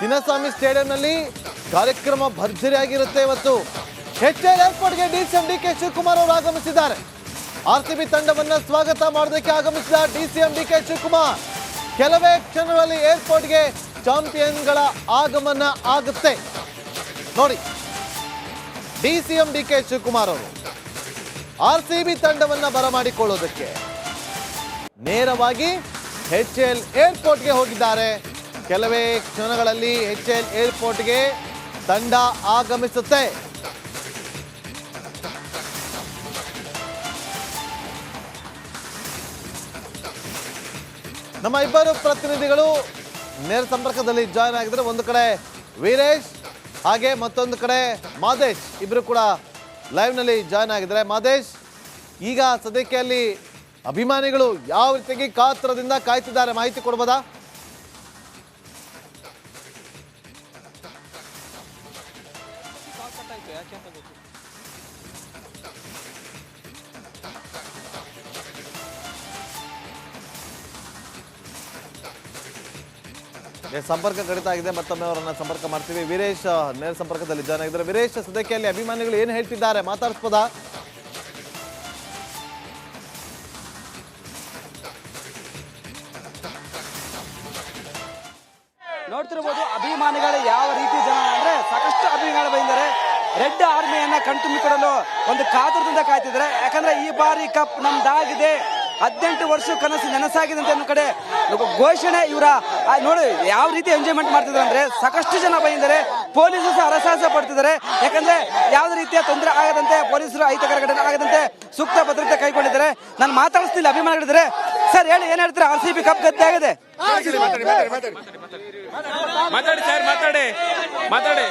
ಚಿನ್ನಸ್ವಾಮಿ ಸ್ಟೇಡಿಯಂನಲ್ಲಿ ಕಾರ್ಯಕ್ರಮ ಭರ್ಜರಿಯಾಗಿರುತ್ತೆ ಇವತ್ತು ಎಚ್ ಎಲ್ ಏರ್ಪೋರ್ಟ್ಗೆ ಎಂ ಡಿ ಕೆ ಶಿವಕುಮಾರ್ ಅವರು ಆಗಮಿಸಿದ್ದಾರೆ. ಆರ್ ಸಿ ಬಿ ತಂಡವನ್ನು ಸ್ವಾಗತ ಮಾಡೋದಕ್ಕೆ ಆಗಮಿಸಿದ D C M D K Shivakumar ಕೆಲವೇ ಕ್ಷಣಗಳಲ್ಲಿ ಏರ್ಪೋರ್ಟ್ಗೆ ಚಾಂಪಿಯನ್ಗಳ ಆಗಮನ ಆಗುತ್ತೆ. ನೋಡಿ, D C M D K Shivakumar ಅವರು ಆರ್ ಸಿ ಬಿ ತಂಡವನ್ನು ಬರಮಾಡಿಕೊಳ್ಳೋದಕ್ಕೆ ನೇರವಾಗಿ ಎಚ್ ಎಲ್ ಏರ್ಪೋರ್ಟ್ಗೆ ಹೋಗಿದ್ದಾರೆ. ಕೆಲವೇ ಕ್ಷಣಗಳಲ್ಲಿ ಎಚ್ ಎಲ್ ಏರ್ಪೋರ್ಟ್ಗೆ ತಂಡ ಆಗಮಿಸುತ್ತೆ. ನಮ್ಮ ಇಬ್ಬರು ಪ್ರತಿನಿಧಿಗಳು ನೇರ ಸಂಪರ್ಕದಲ್ಲಿ ಜಾಯ್ನ್ ಆಗಿದ್ರೆ ಒಂದು ಕಡೆ ವೀರೇಶ್, ಹಾಗೆ ಮತ್ತೊಂದು ಕಡೆ ಮಾದೇಶ್ ಇಬ್ಬರು ಕೂಡ ಲೈವ್ನಲ್ಲಿ ಜಾಯ್ನ್ ಆಗಿದ್ದಾರೆ. ಮಾದೇಶ್, ಈಗ ಸದ್ಯಕ್ಕೆ ಅಲ್ಲಿ ಅಭಿಮಾನಿಗಳು ಯಾವ ರೀತಿಯಾಗಿ ಕಾತ್ರದಿಂದ ಕಾಯ್ತಿದ್ದಾರೆ? ಮಾಹಿತಿ ಕೊಡ್ಬೋದಾ? ಸಂಪರ್ಕ ಕಡಿತ ಆಗಿದೆ, ಮತ್ತೊಮ್ಮೆ ಅವರನ್ನ ಸಂಪರ್ಕ ಮಾಡ್ತೀವಿ. ವೀರೇಶ್ ನೇರ ಸಂಪರ್ಕದಲ್ಲಿ ಜಾಯ್ನ್ ಆಗಿದ್ದಾರೆ. ವೀರೇಶ್, ಸದ್ಯಕ್ಕೆ ಅಲ್ಲಿ ಅಭಿಮಾನಿಗಳು ಏನು ಹೇಳ್ತಿದ್ದಾರೆ? ಮಾತಾಡಿಸ್ಬೋದಾ? ನೋಡ್ತಿರ್ಬೋದು, ಅಭಿಮಾನಿಗಳು ಯಾವ ರೀತಿ ಜನ ಅಂದ್ರೆ ಸಾಕಷ್ಟು ಅಭಿಮಾನಿಗಳು ಬಂದಿದ್ದಾರೆ. ರೆಡ್ ಆರ್ಮಿಯನ್ನ ಕಣ್ತುಂಬಿಕೊಡಲು ಒಂದು ಕಾತುರದಿಂದ ಕಾಯ್ತಿದ್ದಾರೆ. ಯಾಕಂದ್ರೆ ಈ ಬಾರಿ ಕಪ್ ನಮ್ದಾಗಿದೆ. ಹದಿನೆಂಟು ವರ್ಷ ಕನಸು ನೆನಸಾಗಿದೆ ಅಂತ ಕಡೆ ಘೋಷಣೆ ಇವರ. ನೋಡಿ, ಯಾವ ರೀತಿ ಎಂಜಾಯ್ಮೆಂಟ್ ಮಾಡ್ತಿದ್ದಾರೆ ಅಂದ್ರೆ ಸಾಕಷ್ಟು ಜನ ಬಂದಿದ್ದಾರೆ. ಪೊಲೀಸರು ಸಹ ಹರಸಾಹಸ ಪಡ್ತಿದ್ದಾರೆ. ಯಾಕಂದ್ರೆ ಯಾವುದೇ ರೀತಿಯ ತೊಂದರೆ ಆಗದಂತೆ ಪೊಲೀಸರು ಅಹಿತಕರ ಘಟನೆ ಆಗದಂತೆ ಸೂಕ್ತ ಭದ್ರತೆ ಕೈಗೊಂಡಿದ್ದಾರೆ. ನಾನು ಮಾತಾಡಿಸ್ತಿಲ್ಲ, ಅಭಿಮಾನಿಗಳಿದ್ದಾರೆ. ಸರ್ ಹೇಳಿ ಏನ್ ಹೇಳ್ತೀರಾ? ಆರ್ ಸಿ ಬಿ ಕಪ್ ಗದ್ದೆ ಆಗಿದೆ. ಮಾತಾಡಿ ಸರ್ ಮಾತಾಡಿ ಮಾತಾಡಿ.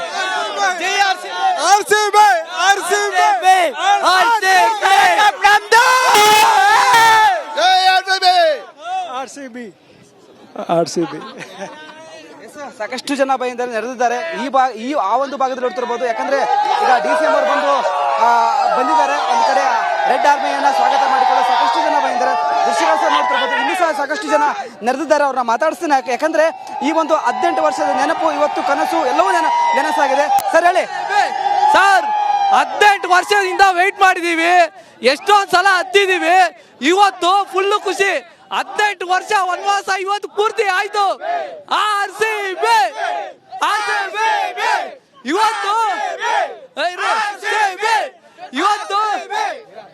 ಸಾಕಷ್ಟು ಜನ ಬಂದಿದ್ದಾರೆ ನಡೆದಿದ್ದಾರೆ. ಈ ಭಾಗ ಈ ಆ ಒಂದು ಭಾಗದಲ್ಲಿ ನೋಡ್ತಿರ್ಬೋದು ಯಾಕಂದ್ರೆ ಈಗ ಡಿ ಸಿ ಎಂ ಅವರು ಬಂದು ಆ, ಬಂದಿದ್ದಾರೆ. ಒಂದು ಕಡೆ ರೆಡ್ ಆರ್ಮಿಯನ್ನ ಸ್ವಾಗತ ಮಾಡಿಕೊಳ್ಳಲು ಸಾಕಷ್ಟು ಜನ ಬಂದಿದ್ದಾರೆ. ದೃಶ್ಯಗಳು ನೋಡ್ತಿರ್ಬೋದು ಇನ್ನೂ ಸಹ ಸಾಕಷ್ಟು ಜನ ನೆರೆದಿದ್ದಾರೆ. ಅವ್ರನ್ನ ಮಾತಾಡಿಸ್ತೀನಿ. ಯಾಕೆ- ಯಾಕಂದ್ರೆ ಈ ಒಂದು ಹದಿನೆಂಟು ವರ್ಷದ ನೆನಪು, ಇವತ್ತು ಕನಸು, ಎಲ್ಲವೂ ನೆನ ನೆನಸಾಗಿದೆ. ಸರ್, ಹೇಳಿ. ಸರ್, ಹದಿನೆಂಟು ವರ್ಷದಿಂದ ವೆಯ್ಟ್ ಮಾಡಿದೀವಿ. ಎಷ್ಟೊಂದು ಸಲ ಹತ್ತಿದೀವಿ. ಇವತ್ತು ಫುಲ್ ಖುಷಿ. ಹದಿನೆಂಟು ವರ್ಷ ವನವಾಸ ಇವತ್ತು ಪೂರ್ತಿ ಆಯ್ತು. R C B. ಇವತ್ತು RCB ಇವತ್ತು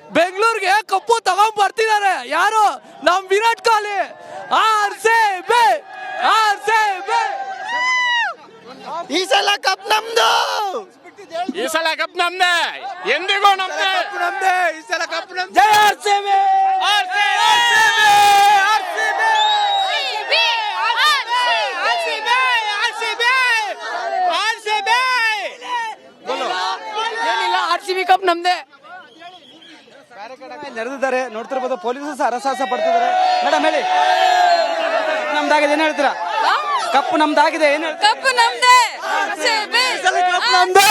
ಬೆಂಗಳೂರಿಗೆ ಕಪ್ಪು ತಗೊಂಡ್ ಬರ್ತಿದ್ದಾರೆ ಯಾರು? ನಮ್ Virat Kohli. R C B. R C B. ಈ ಸಲ ಕಪ್ ನಮ್ದು. ಈ ಸಲ ಕಪ್ ನಮ್ದೆ. ಎಂದಿಗೂ ನಮ್ದೆ. ನಮ್ದೆ. ಈ ಸಲ ಕಪ್ ನಮ್ದೆ. ಜೈ ಆರ್ ಸಿ ಬಿ. ಏನಿಲ್ಲ ಆರ್ ಸಿ ಬಿ ಕಪ್ ನಮ್ದೇ. ನೆರೆದಿದ್ದಾರೆ. ನೋಡ್ತಿರ್ಬೋದು ಪೊಲೀಸರು ಸಹ ಪಡ್ತಿದ್ದಾರೆ. ಮೇಡಮ್ ಹೇಳಿ. ನಮ್ದಾಗಿದೆ ಏನ್ ಹೇಳ್ತೀರಾ? ಕಪ್ಪು ನಮ್ದಾಗಿದೆ ಏನ್ ಹೇಳ್ತೀರಾ? ಕಪ್ ನಮ್ದೇ. ಈ ಸಲ ಕಪ್ ನಮ್ದೇ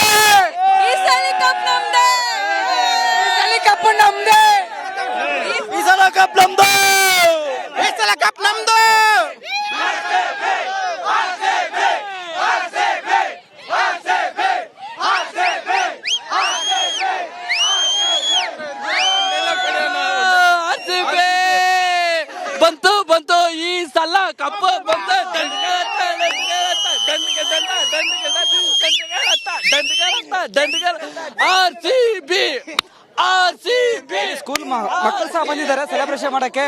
ಕಪ್ ನಮ್ದೇ ಈ ಸಲ ಕಪ್ ನಮ್ದು ಈ ಸಲ ಕಪ್ ನಮ್ದು RCB ಬಂತು ಬಂತು ಈ ಸಲ ಕಪ್ ಬಂದ R C B R C B school ಮಕ್ಕಳು ಸಹ ಬಂದಿದ್ದಾರೆ ಸೆಲೆಬ್ರೇಷನ್ ಮಾಡಕ್ಕೆ?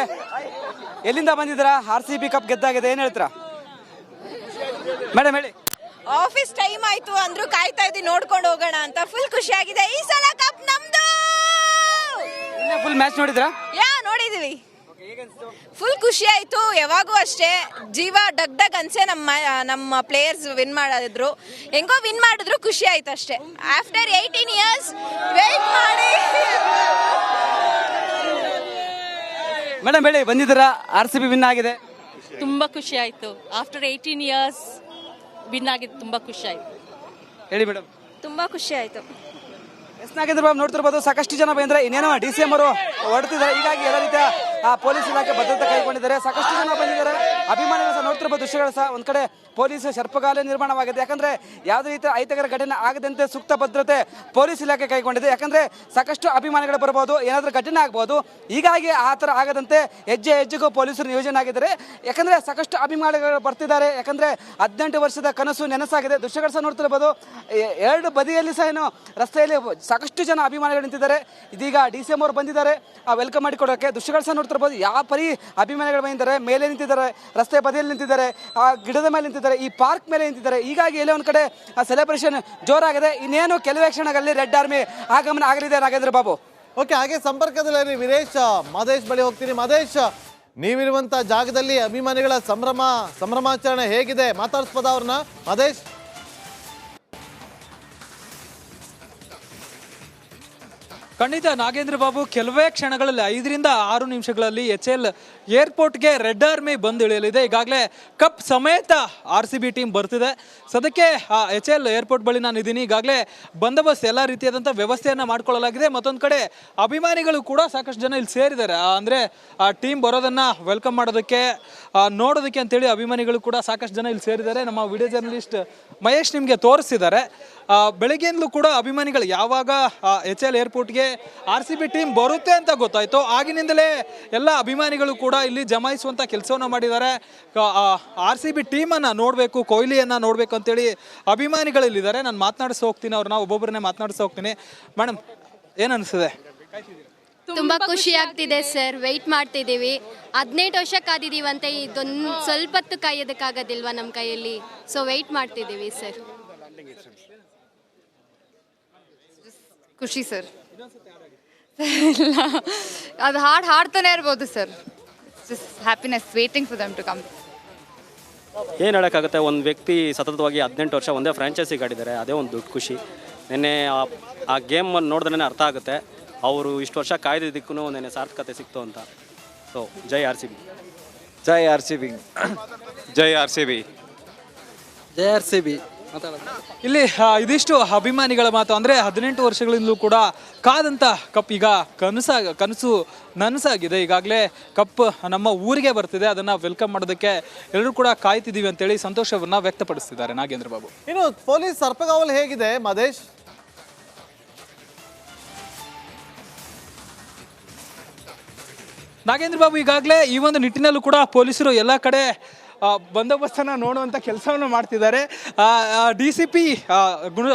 ಎಲ್ಲಿಂದ ಬಂದಿದ್ದೀರಾ? ಆರ್ ಸಿ ಬಿ ಕಪ್ ಗೆದ್ದಾಗಿದೆ ಏನ್ ಹೇಳ್ತೀರಾ? ಮೇಡಮ್ ಹೇಳಿ. ಆಫೀಸ್ ಟೈಮ್ ಆಯ್ತು ಅಂದ್ರು ಕಾಯ್ತಾ ಇದ್ದೀವಿ ನೋಡ್ಕೊಂಡು ಹೋಗೋಣ ಅಂತ. ಫುಲ್ ಖುಷಿ ಆಗಿದೆ. ಈ ಸಲ ಕಪ್ ನಮ್ದು! ಫುಲ್ ಮ್ಯಾಚ್ ನೋಡಿದ್ರಾ ಯಾ ನೋಡಿದೀವಿ. ಫುಲ್ ಖುಷಿ ಆಯ್ತು ಯಾವಾಗೂ ಅಷ್ಟೇ. ಜೀವ ಡಗ್ ಡಗ್ ಅನ್ಸೆ ನಮ್ಮ ನಮ್ಮ ಪ್ಲೇಯರ್ಸ್ ವಿನ್ ಮಾಡಿದ್ರು ಹೆಂಗೋ ವಿನ್ ಮಾಡಿದ್ರು ಖುಷಿ ಆಯ್ತು ಅಷ್ಟೇ. ಆಫ್ಟರ್ ಏಯ್ಟೀನ್ ಇಯರ್ಸ್ ವೇಟ್ ಮಾಡಿ. ಮೇಡಮ್ ಹೇಳಿ ಬಂದಿದ್ದೀರಾ? ಆರ್ ಸಿ ಬಿ ವಿನ್ ಆಗಿದೆ. ತುಂಬ ಖುಷಿ ಆಯಿತು. ಆಫ್ಟರ್ ಏಯ್ಟೀನ್ ಇಯರ್ಸ್ ವಿನ್ ಆಗಿದ್ದು ತುಂಬ ಖುಷಿ ಆಯ್ತು. ಹೇಳಿ ಮೇಡಮ್ ತುಂಬ ಖುಷಿ ಆಯ್ತು. ಎಸ್ ನಾಗೇಂದ್ರ ಬಾಬು ನೋಡ್ತಿರ್ಬೋದು ಸಾಕಷ್ಟು ಜನ ಬಂದ್ರೆ ಇನ್ನೇನೋ ಡಿ ಸಿ ಎಂ ಅವರು ಹೊಡ್ತಿದ್ದಾರೆ ಹೀಗಾಗಿ ಎಲ್ಲ ರೀತಿಯ ಪೊಲೀಸ್ ಇಲಾಖೆ ಭದ್ರತೆ ಕೈಗೊಂಡಿದ್ದಾರೆ. ಸಾಕಷ್ಟು ಜನ ಬಂದಿದ್ದಾರೆ. ಅಭಿಮಾನಿಗಳು ಸಹ ನೋಡ್ತಿರ್ಬೋದು, ದೃಶ್ಯಗಳು ಸಹ ಒಂದ್ ಕಡೆ ಪೊಲೀಸ್ ಶರ್ಪಗಾಲ ನಿರ್ಮಾಣವಾಗಿದೆ. ಯಾಕಂದ್ರೆ ಯಾವುದೇ ರೀತಿ ಅಹಿತಕರ ಘಟನೆ ಆಗದಂತೆ ಸೂಕ್ತ ಭದ್ರತೆ ಪೊಲೀಸ್ ಇಲಾಖೆ ಕೈಗೊಂಡಿದೆ. ಯಾಕಂದ್ರೆ ಸಾಕಷ್ಟು ಅಭಿಮಾನಿಗಳು ಬರಬಹುದು ಏನಾದರೂ ಘಟನೆ ಆಗಬಹುದು ಹೀಗಾಗಿ ಆ ಥರ ಆಗದಂತೆ ಹೆಜ್ಜೆ ಹೆಜ್ಜೆಗೂ ಪೊಲೀಸರು ನಿಯೋಜನೆ ಆಗಿದ್ದಾರೆ. ಯಾಕಂದ್ರೆ ಸಾಕಷ್ಟು ಅಭಿಮಾನಿಗಳು ಬರ್ತಿದ್ದಾರೆ. ಯಾಕಂದ್ರೆ ಹದಿನೆಂಟು ವರ್ಷದ ಕನಸು ನೆನಸಾಗಿದೆ. ದೃಶ್ಯಗಳು ಸಹ ನೋಡ್ತಿರ್ಬೋದು. ಎರಡು ಬದಿಯಲ್ಲಿ ಸಹ ಏನು, ರಸ್ತೆಯಲ್ಲಿ ಸಾಕಷ್ಟು ಜನ ಅಭಿಮಾನಿಗಳು ನಿಂತಿದ್ದಾರೆ. ಇದೀಗ ಡಿ ಸಿ ಎಂ ಅವರು ಬಂದಿದ್ದಾರೆ. ವೆಲ್ಕಮ್ ಮಾಡಿಕೊಡೋಕೆ. ದೃಶ್ಯಗಳು ಸಹ ನೋಡ್ತಿರ್ಬೋದು. ಯಾವ ಪರಿ ಅಭಿಮಾನಿಗಳು ಬಂದಿದ್ದಾರೆ, ಮೇಲೆ ನಿಂತಿದ್ದಾರೆ. ರಸ್ತೆ ಬದಿಯಲ್ಲಿ ನಿಂತಿದ್ದಾರೆ, ಆ ಗಿಡದ ಮೇಲೆ ನಿಂತಿದ್ದಾರೆ, ಈ ಪಾರ್ಕ್ ಮೇಲೆ ನಿಂತಿದ್ದಾರೆ. ಹೀಗಾಗಿ ಎಲ್ಲೋ ಒಂದು ಕಡೆ ಸೆಲೆಬ್ರೇಷನ್ ಜೋರಾಗಿದೆ. ಇನ್ನೇನು ಕೆಲವೇ ಕ್ಷಣಗಳಲ್ಲಿ ರೆಡ್ ಆರ್ಮಿ ಆಗಮನ ಆಗಲಿದೆ ನಾಗೇಂದ್ರ ಬಾಬು? ಓಕೆ ಹಾಗೆ ಸಂಪರ್ಕದಲ್ಲಿ ವೀರೇಶ್. ಮಹದೇಶ್ ಬಳಿ ಹೋಗ್ತೀನಿ. ಮಹದೇಶ್ ನೀವಿರುವಂತ ಜಾಗದಲ್ಲಿ ಅಭಿಮಾನಿಗಳ ಸಂಭ್ರಮ, ಸಂಭ್ರಮಾಚರಣೆ ಹೇಗಿದೆ? ಮಾತಾಡಿಸ್ಬೋದ ಅವ್ರನ್ನ? ಮಹೇಶ್? ಖಂಡಿತ ನಾಗೇಂದ್ರ ಬಾಬು ಕೆಲವೇ ಕ್ಷಣಗಳಲ್ಲಿ ಐದರಿಂದ ಆರು ನಿಮಿಷಗಳಲ್ಲಿ ಎಚ್ ಎಲ್ ಏರ್ಪೋರ್ಟ್ಗೆ ರೆಡ್ ಆರ್ಮಿ ಬಂದು ಇಳಿಯಲಿದೆ. ಈಗಾಗಲೇ ಕಪ್ ಸಮೇತ ಆರ್ ಸಿ ಬಿ ಟೀಮ್ ಬರ್ತಿದೆ. ಸದ್ಯಕ್ಕೆ ಎಚ್ ಎಲ್ ಏರ್ಪೋರ್ಟ್ ಬಳಿ ನಾನು ಇದ್ದೀನಿ. ಈಗಾಗಲೇ ಬಂದೋಬಸ್ತ್ ಎಲ್ಲ ರೀತಿಯಾದಂಥ ವ್ಯವಸ್ಥೆಯನ್ನು ಮಾಡ್ಕೊಳ್ಳಲಾಗಿದೆ. ಮತ್ತೊಂದು ಕಡೆ ಅಭಿಮಾನಿಗಳು ಕೂಡ ಸಾಕಷ್ಟು ಜನ ಇಲ್ಲಿ ಸೇರಿದ್ದಾರೆ. ಅಂದರೆ ಆ ಟೀಮ್ ಬರೋದನ್ನು ವೆಲ್ಕಮ್ ಮಾಡೋದಕ್ಕೆ ನೋಡೋದಕ್ಕೆ ಅಂತೇಳಿ ಅಭಿಮಾನಿಗಳು ಕೂಡ ಸಾಕಷ್ಟು ಜನ ಇಲ್ಲಿ ಸೇರಿದ್ದಾರೆ. ನಮ್ಮ ವಿಡಿಯೋ ಜರ್ನಲಿಸ್ಟ್ ಮಹೇಶ್ ನಿಮಗೆ ತೋರಿಸ್ತಿದ್ದಾರೆ ಆ, ಬೆಳಗ್ಗೆಯಿಂದಲೂ ಕೂಡ ಅಭಿಮಾನಿಗಳು ಯಾವಾಗ ಎಚ್ ಎಲ್ ಏರ್ಪೋರ್ಟ್ಗೆ ಆರ್ ಸಿ ಬಿ ಟೀಮ್ ಬರುತ್ತೆ ಅಂತ ಗೊತ್ತಾಯಿತು. ಆಗಿನಿಂದಲೇ ಎಲ್ಲ ಅಭಿಮಾನಿಗಳು ಕೂಡ ಇಲ್ಲಿ ಜಮಾಯಿಸುವಂಥ ಕೆಲಸವನ್ನು ಮಾಡಿದ್ದಾರೆ. ಆರ್ ಸಿ ಬಿ ಟೀಮನ್ನು ನೋಡಬೇಕು, ಕೊಹ್ಲಿಯನ್ನು ನೋಡಬೇಕು ಅಂತೇಳಿ ಅಭಿಮಾನಿಗಳು ಇಲ್ಲಿದ್ದಾರೆ. ನಾನು ಮಾತನಾಡಿಸಿ ಹೋಗ್ತೀನಿ ಅವ್ರನ್ನ ಒಬ್ಬೊಬ್ಬರನ್ನೇ ಮಾತನಾಡಿಸಿ ಹೋಗ್ತೀನಿ. ಮೇಡಮ್ ಏನು ಅನಿಸಿದೆ ತುಂಬಾ ಖುಷಿ ಆಗ್ತಿದೆ ಸರ್. ವೆಯ್ಟ್ ಮಾಡ್ತಿದ್ದೀವಿ. ಹದಿನೆಂಟು ವರ್ಷ ಅಂತ ಇದೊಂದು ಸ್ವಲ್ಪ ಹೊತ್ತು ಕಾಯೋದಕ್ಕಾಗೋದಿಲ್ವಾ ನಮ್ಮ ಕೈಯಲ್ಲಿ? ಸೊ ವೆಯ್ಟ್ ಮಾಡ್ತಿದ್ದೀವಿ ಸರ್. ಖುಷಿ ಸರ್. ಇಲ್ಲ ಅದು ಹಾಡು ಹಾಡ್ತಾನೆ ಇರ್ಬೋದು sir. Just happiness waiting for them to come ಏನು ಹೇಳೋಕ್ಕಾಗುತ್ತೆ? ಒಂದು ವ್ಯಕ್ತಿ ಸತತವಾಗಿ ಹದಿನೆಂಟು ವರ್ಷ ಒಂದೇ ಫ್ರಾಂಚೈಸಿಗೆ ಆಡಿದ್ದಾರೆ ಅದೇ ಒಂದು ದೊಡ್ಡ ಖುಷಿ. ನಿನ್ನೆ ಆ- ಆ ಗೇಮ್ ನೋಡಿದ್ರೆ ಅರ್ಥ ಆಗುತ್ತೆ. ಅವರು ಇಷ್ಟು ವರ್ಷ ಕಾಯ್ದಿದ್ದಕ್ಕೂ ನೆನ್ನೆ ಸಾರ್ಥಕತೆ ಸಿಕ್ತು ಅಂತ. ಸೊ ಜೈ ಆರ್ ಸಿ ಬಿ ಜೈ ಆರ್ ಸಿ ಬಿ ಜೈ ಆರ್ ಸಿ ಬಿ ಜೈ ಆರ್ ಸಿ ಬಿ ಇಲ್ಲಿ ಇದಿಷ್ಟು ಅಭಿಮಾನಿಗಳ ಮಾತು. ಅಂದ್ರೆ ಹದಿನೆಂಟು ವರ್ಷಗಳಿಂದಲೂ ಕೂಡ ಕಾದಂತ ಕಪ್ ಈಗ ಕನಸ ಕನಸು ನನಸಾಗಿದೆ. ಈಗಾಗಲೇ ಕಪ್ ನಮ್ಮ ಊರಿಗೆ ಬರ್ತಿದೆ. ಅದನ್ನ ವೆಲ್ಕಮ್ ಮಾಡೋದಕ್ಕೆ ಎಲ್ಲರೂ ಕೂಡ ಕಾಯ್ತಿದ್ದೀವಿ ಅಂತೇಳಿ ಸಂತೋಷವನ್ನ ವ್ಯಕ್ತಪಡಿಸ್ತಿದ್ದಾರೆ ನಾಗೇಂದ್ರ ಬಾಬು. ಇನ್ನು ಪೊಲೀಸ್ ಸರ್ಪಗಾವಲು ಹೇಗಿದೆ ಮದೇಶ್ ನಾಗೇಂದ್ರ ಬಾಬು ಈಗಾಗಲೇ ಈ ಒಂದು ನಿಟ್ಟಿನಲ್ಲೂ ಕೂಡ ಪೊಲೀಸರು ಎಲ್ಲ ಕಡೆ ಬಂದೋಬಸ್ತನ್ನ ನೋಡುವಂಥ ಕೆಲಸವನ್ನು ಮಾಡ್ತಿದ್ದಾರೆ. ಡಿ ಸಿ ಪಿ ಗುಣ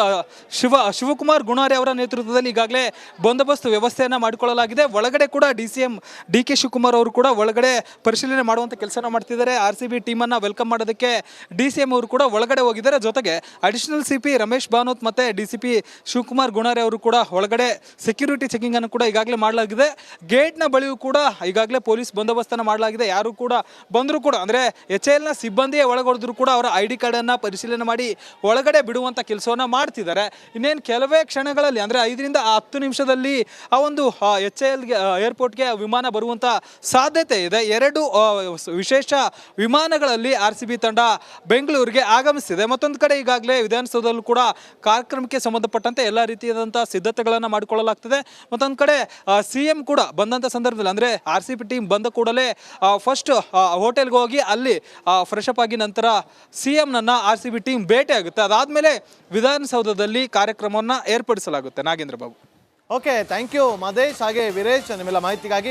ಶಿವ, ಶಿವಕುಮಾರ್ ಗುಣಾರಿ ಅವರ ನೇತೃತ್ವದಲ್ಲಿ ಈಗಾಗಲೇ ಬಂದೋಬಸ್ತ್ ವ್ಯವಸ್ಥೆಯನ್ನು ಮಾಡಿಕೊಳ್ಳಲಾಗಿದೆ. ಒಳಗಡೆ ಕೂಡ D C M, D K Shivakumar ಅವರು ಕೂಡ ಒಳಗಡೆ ಪರಿಶೀಲನೆ ಮಾಡುವಂಥ ಕೆಲಸನ ಮಾಡ್ತಿದ್ದಾರೆ. ಆರ್ ಸಿ ಬಿ ಟೀಮನ್ನು ವೆಲ್ಕಮ್ ಮಾಡೋದಕ್ಕೆ ಡಿ ಸಿ ಎಂ ಅವರು ಕೂಡ ಒಳಗಡೆ ಹೋಗಿದ್ದಾರೆ. ಜೊತೆಗೆ additional C P Ramesh Banoth ಮತ್ತು D C P Shivakumar Gunari ಅವರು ಕೂಡ ಒಳಗಡೆ ಸೆಕ್ಯೂರಿಟಿ ಚೆಕಿಂಗನ್ನು ಕೂಡ ಈಗಾಗಲೇ ಮಾಡಲಾಗಿದೆ. ಗೇಟ್ನ ಬಳಿಯೂ ಕೂಡ ಈಗಾಗಲೇ ಪೊಲೀಸ್ ಬಂದೋಬಸ್ತನ್ನು ಮಾಡಲಾಗಿದೆ. ಯಾರು ಕೂಡ ಬಂದರೂ ಕೂಡ, ಅಂದರೆ ಎಚ್ ಎಲ್ನ ಸಿಬ್ಬಂದಿಯೇ ಒಳಗೊಡಿದ್ರು ಕೂಡ ಅವರ ಐ ಡಿ ಕಾರ್ಡನ್ನು ಪರಿಶೀಲನೆ ಮಾಡಿ ಒಳಗಡೆ ಬಿಡುವಂಥ ಕೆಲಸವನ್ನು ಮಾಡ್ತಿದ್ದಾರೆ. ಇನ್ನೇನು ಕೆಲವೇ ಕ್ಷಣಗಳಲ್ಲಿ ಅಂದರೆ ಐದರಿಂದ ಹತ್ತು ನಿಮಿಷದಲ್ಲಿ ಆ ಒಂದು ಎಚ್ ಎಲ್ಗೆ ಏರ್ಪೋರ್ಟ್ಗೆ ವಿಮಾನ ಬರುವಂಥ ಸಾಧ್ಯತೆ ಇದೆ. ಎರಡು ವಿಶೇಷ ವಿಮಾನಗಳಲ್ಲಿ ಆರ್ ಸಿ ಬಿ ತಂಡ ಬೆಂಗಳೂರಿಗೆ ಆಗಮಿಸಿದೆ ಮತ್ತೊಂದು ಕಡೆ ಈಗಾಗಲೇ ವಿಧಾನಸೌಧದಲ್ಲೂ ಕೂಡ ಕಾರ್ಯಕ್ರಮಕ್ಕೆ ಸಂಬಂಧಪಟ್ಟಂತೆ ಎಲ್ಲ ರೀತಿಯಾದಂಥ ಸಿದ್ಧತೆಗಳನ್ನು ಮಾಡಿಕೊಳ್ಳಲಾಗ್ತದೆ. ಮತ್ತೊಂದು ಕಡೆ ಸಿ ಎಂ ಕೂಡ ಬಂದಂಥ ಸಂದರ್ಭದಲ್ಲಿ ಅಂದರೆ ಆರ್ ಸಿ ಬಿ ಟೀಮ್ ಬಂದ ಕೂಡಲೇ ಫಸ್ಟ್ ಹೋಟೆಲ್ಗೆ ಹೋಗಿ ಅಲ್ಲಿ ಫ್ರೆಶ್ ಅಪ್ ಆಗಿ ನಂತರ ಸಿ ಎಂನನ್ನು ಆರ್ ಸಿ ಬಿ ಟೀಮ್ ಭೇಟಿಯಾಗುತ್ತೆ ಅದಾದಮೇಲೆ ವಿಧಾನಸೌಧದಲ್ಲಿ ಕಾರ್ಯಕ್ರಮವನ್ನು ಏರ್ಪಡಿಸಲಾಗುತ್ತೆ. Nagendra Babu. Okay thank you Madesh ಹಾಗೆ ವೀರೇಶ್, ನಿಮ್ಮೆಲ್ಲ ಮಾಹಿತಿಗಾಗಿ